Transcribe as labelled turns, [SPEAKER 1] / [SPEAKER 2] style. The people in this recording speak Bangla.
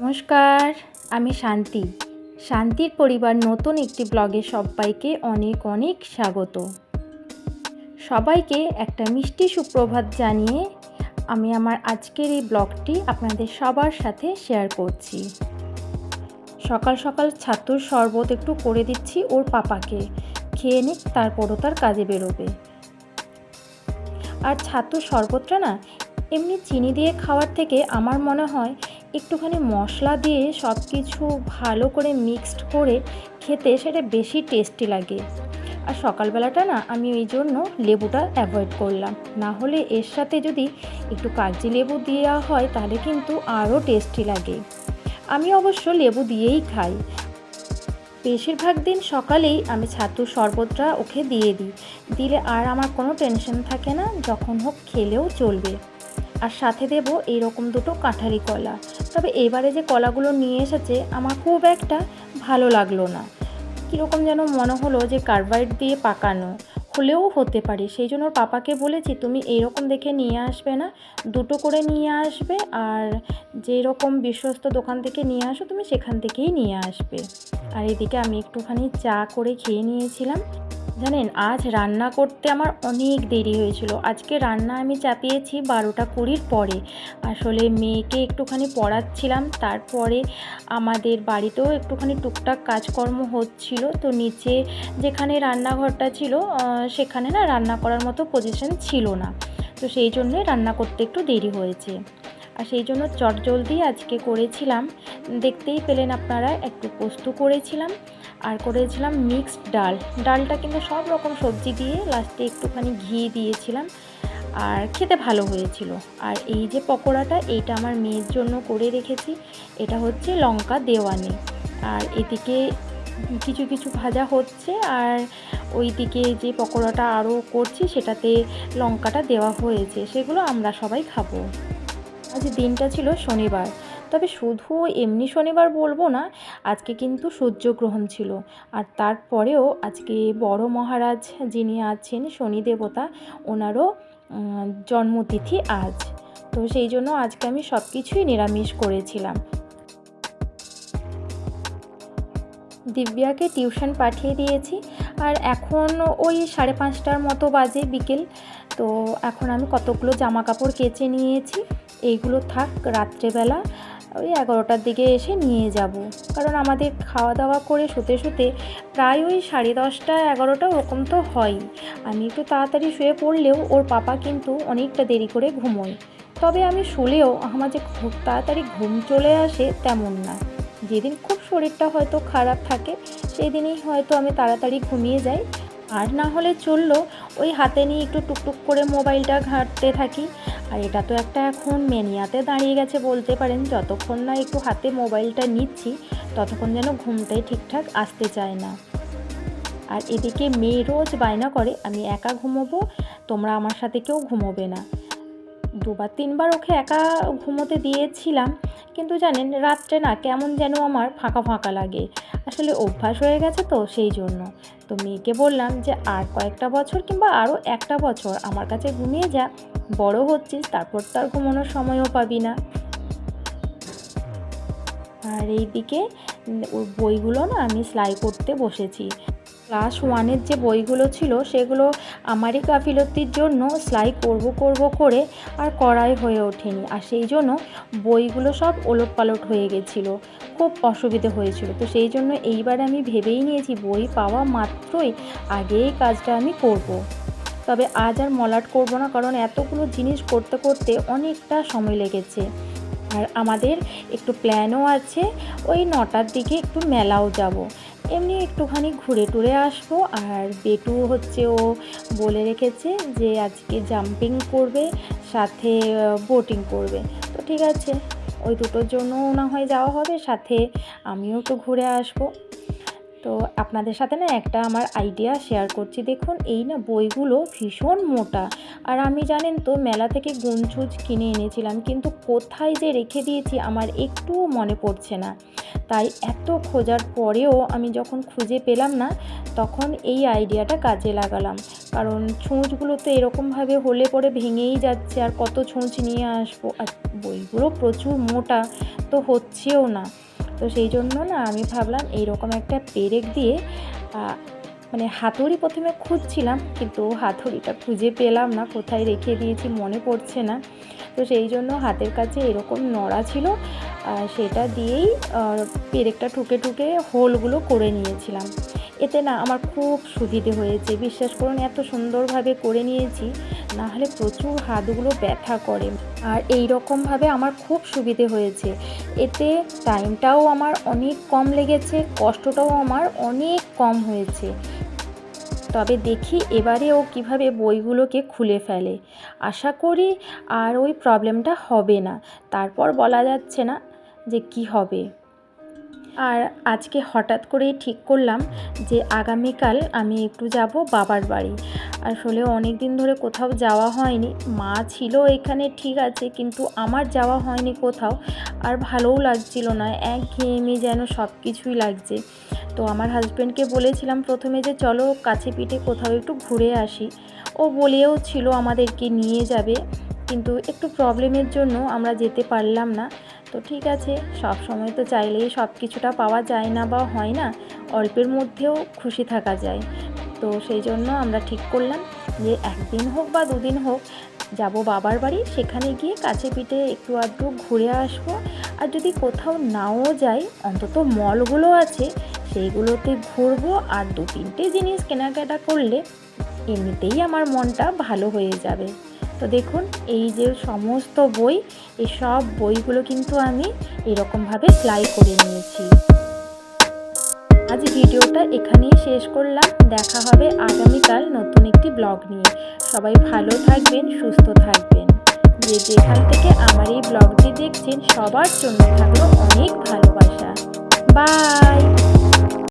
[SPEAKER 1] নমস্কার, আমি শান্তি। শান্তির পরিবার নতুন একটি ব্লগে সবাইকে অনেক অনেক স্বাগত। সবাইকে একটা মিষ্টি সুপ্রভাত জানিয়ে আমি আমার আজকের এই ব্লগটি আপনাদের সবার সাথে শেয়ার করছি। সকাল সকাল ছাতুর শরবত একটু করে দিচ্ছি ওর পাপাকে। খেয়ে নিক তারপরও তার কাজে বেরোবে। আর ছাতুর শরবতটা না, এমনি চিনি দিয়ে খাওয়ার থেকে আমার মনে হয় একটুখানি মশলা দিয়ে সব কিছু ভালো করে মিক্সড করে খেতে সেটা বেশি টেস্টি লাগে। আর সকালবেলাটা না আমি ওই জন্য লেবুটা অ্যাভয়েড করলাম। না হলে এর সাথে যদি একটু কাগজি লেবু দেওয়া হয় তাহলে কিন্তু আরও টেস্টি লাগে। আমি অবশ্য লেবু দিয়েই খাই। বেশিরভাগ দিন সকালেই আমি ছাতুর শরবতটা ওকে দিয়ে দিই। দিলে আর আমার কোনো টেনশন থাকে না, যখন হোক খেলেও চলবে। আর সাথে দেব এইরকম দুটো কাঁঠালি কলা। তবে এবারে যে কলাগুলো নিয়ে এসেছে, আমার খুব একটা ভালো লাগল না। কীরকম যেন মনে হলো যে কার্বাইড দিয়ে পাকানো। হলেও হতে পারে। সেই জন্য পাপাকে বলেছি, তুমি এইরকম দেখে নিয়ে আসবে না। দুটো করে নিয়ে আসবে আর যেই রকম বিশ্বস্ত দোকান থেকে নিয়ে আসো, তুমি সেখান থেকেই নিয়ে আসবে। আর এদিকে আমি একটুখানি চা করে খেয়ে নিয়েছিলাম। জানেন, আজ রান্না করতে আমার অনেক দেরি হয়েছিল। আজকে রান্না আমি চাপিয়েছি বারোটা কুড়ির পরে। আসলে মেয়েকে একটুখানি পড়াচ্ছিলাম, তারপরে আমাদের বাড়িতেও একটুখানি টুকটাক কাজকর্ম হচ্ছিল। তো নিচে যেখানে রান্নাঘরটা ছিল সেখানে না রান্না করার মতো পজিশন ছিল না। তো সেই জন্যে রান্না করতে একটু দেরি হয়েছে। আর সেই জন্য চটজলদি আজকে করেছিলাম। দেখতেই পেলেন আপনারা, একটু পোস্ত করেছিলাম আর করেছিলাম মিক্সড ডাল। ডালটা কিন্তু সব রকম সবজি দিয়ে লাস্টে একটুখানি ঘি দিয়েছিলাম আর খেতে ভালো হয়েছিল। আর এই যে পকোড়াটা, এইটা আমার মেয়ের জন্য করে রেখেছি। এটা হচ্ছে লঙ্কা দেওয়ানি। আর এদিকে কিছু কিছু ভাজা হচ্ছে আর ওই দিকে যে পকোড়াটা আরও করছি, সেটাতে লঙ্কাটা দেওয়া হয়েছে। সেগুলো আমরা সবাই খাব। আজ দিনটা ছিল শনিবার। তবে শুধু এমনি শনিবার বলব না, আজকে কিন্তু সূর্যগ্রহণ ছিল। আর তারপরেও আজকে বড় মহারাজ যিনি আছেন, শনি দেবতা, ওনারও জন্মতিথি আজ। তো সেই জন্য আজকে আমি সব কিছুই নিরামিষ করেছিলাম। দিব্যাকে টিউশন পাঠিয়ে দিয়েছি। আর এখন ওই সাড়ে পাঁচটার মতো বাজে বিকেল। তো এখন আমি কতগুলো জামা কাপড় কেচে নিয়েছি। এইগুলো থাক, রাত্রেবেলা ওই এগারোটার দিকে এসে নিয়ে যাব। কারণ আমাদের খাওয়া দাওয়া করে শুতে শুতে প্রায় ওই সাড়ে দশটা, এগারোটা ওরকম তো হয়ই আমি একটু তাড়াতাড়ি শুয়ে পড়লেও ওর পাপা কিন্তু অনেকটা দেরি করে ঘুমোয়। তবে আমি শুলেও আমার যে খুব তাড়াতাড়ি ঘুম চলে আসে তেমন না। যেদিন খুব শরীরটা হয়তো খারাপ থাকে সেই দিনই হয়তো আমি তাড়াতাড়ি ঘুমিয়ে যাই। আর না হলে চলল, ওই হাতে নিয়ে একটু টুকটুক করে মোবাইলটা ঘাঁটতে থাকি। আর এটা তো একটা এখন মেনিয়াতে দাঁড়িয়ে গেছে বলতে পারেন, যতক্ষণ না একটু হাতে মোবাইলটা নিচ্ছি, ততক্ষণ যেন ঘুমটাই ঠিকঠাক আসতে চায় না। আর এদিকে মেয়ে রোজ বায়না করে, আমি একা ঘুমোবো, তোমরা আমার সাথে কেউ ঘুমোবে না। দুবার তিনবার ওকে একা ঘুমোতে দিয়েছিলাম, কিন্তু জানেন রাত্রে না কেমন যেন আমার ফাঁকা ফাঁকা লাগে। আসলে অভ্যাস হয়ে গেছে তো সেই জন্য। তো মেয়েকে বললাম যে, আর কয়েকটা বছর কিংবা আরও একটা বছর আমার কাছে ঘুমিয়ে যা, বড় হচ্ছিস তারপর তো আর ঘুমানোর সময়ও পাবি না। আর এইদিকে ওর বইগুলো না আমি সেলাই করতে বসেছি। ক্লাস ওয়ানের যে বইগুলো ছিল, সেগুলো আমারই গাফিলতির জন্য সেলাই করব করব করে আর করাই হয়ে ওঠেনি। আর সেই জন্য বইগুলো সব ওলট পালট হয়ে গেছিল। খুব অসুবিধে হয়েছিল। তো সেই জন্য এইবার আমি ভেবেই নিয়েছি, বই পাওয়া মাত্রই আগে এই কাজটা আমি করব। তবে আজ আর মলাট করব না, কারণ এতগুলো জিনিস করতে করতে অনেকটা সময় লেগেছে। আর আমাদের একটু প্ল্যানও আছে, ওই নটার দিকে একটু মেলাও যাব। এমনি একটুখানি ঘুরে টুরে আসব। আর বেটু হচ্ছে ও বলে রেখেছে যে আজকে জাম্পিং করবে, সাথে বোটিং করবে। তো ঠিক আছে, ওই দুটোর জন্যও না হয় যাওয়া হবে, সাথে আমিও তো ঘুরে আসব। তো আপনাদের সাথে না একটা আমার আইডিয়া শেয়ার করছি। দেখুন, এই না বইগুলো ভীষণ মোটা। আর আমি জানেন তো, মেলা থেকে গুনচুজ কিনে এনেছিলাম, কিন্তু কোথায় যে রেখে দিয়েছি আমার একটুও মনে পড়ছে না। তাই এত খোঁজার পরেও আমি যখন খুঁজে পেলাম না, তখন এই আইডিয়াটা কাজে লাগালাম। কারণ ছুঁচগুলো তো এরকমভাবে হলে পরে ভেঙেই যাচ্ছে, আর কত ছুঁচ নিয়ে আসব? আর বইগুলো প্রচুর মোটা, তো হচ্ছেও না। তো সেই জন্য না আমি ভাবলাম এইরকম একটা পেরেক দিয়ে মানে হাতুড়ি প্রথমে খুঁজছিলাম, কিন্তু হাতুড়িটা খুঁজে পেলাম না, কোথায় রেখে দিয়েছি মনে পড়ছে না। তো সেই জন্য হাতের কাছে এরকম নড়া ছিল সেটা দিয়েই পেরেকটা ঠুকে ঠুকে হোলগুলো করে নিয়েছিলাম। এতে না আমার খুব সুবিধে হয়েছে। বিশ্বাস করুন, এত সুন্দরভাবে করে নিয়েছি না হলে প্রচুর হাতগুলো ব্যথা করে। আর এই রকমভাবে আমার খুব সুবিধে হয়েছে। এতে টাইমটাও আমার অনেক কম লেগেছে, কষ্টটাও আমার অনেক কম হয়েছে। তবে দেখি এবারে ও কীভাবে বইগুলোকে খুলে ফেলে। আশা করি আর ওই প্রবলেমটা হবে না। তারপর বলা যাচ্ছে না যে কি হবে। আর আজকে হঠাৎ করেই ঠিক করলাম যে আগামীকাল আমি একটু যাব বাবার বাড়ি। আসলে অনেক দিন ধরে কোথাও যাওয়া হয়নি। মা ছিল এখানে, ঠিক আছে, কিন্তু আমার যাওয়া হয়নি কোথাও। আর ভালোও লাগছিল না এক একঘেয়েমি যেন সব কিছুই লাগছে। তো আমার হাজব্যান্ডকে বলেছিলাম প্রথমে যে, চলো কাছে পিঠে কোথাও একটু ঘুরে আসি। ও বলেও ছিল আমাদেরকে নিয়ে যাবে। কিন্তু একটু প্রবলেমের জন্য আমরা যেতে পারলাম না। তো ঠিক আছে, সব সময় তো চাইলেই সব কিছুটা পাওয়া যায় না বা হয় না, অল্পের মধ্যেও খুশি থাকা যায়। তো সেই জন্য আমরা ঠিক করলাম যে একদিন হোক বা দুদিন হোক যাব বাবার বাড়ি, সেখানে গিয়ে কাছে পিঠে একটু আধটু ঘুরে আসব। আর যদি কোথাও নাও যাই, অন্তত মলগুলো আছে, সেইগুলোতে ঘুরবো আর দু তিনটে জিনিস কেনাকাটা করলে এমনিতেই আমার মনটা ভালো হয়ে যাবে। তো দেখুন, এই যে সমস্ত বই, এই সব বইগুলো কিন্তু আমি এরকমভাবে সেলাই করে নিয়েছি। আজ ভিডিওটা এখানেই শেষ করলাম। দেখা হবে আগামীকাল নতুন একটি ব্লগ নিয়ে। সবাই ভালো থাকবেন, সুস্থ থাকবেন। যে যেখান থেকে আমার এই ব্লগটি দেখছেন, সবার জন্য থাকল অনেক ভালো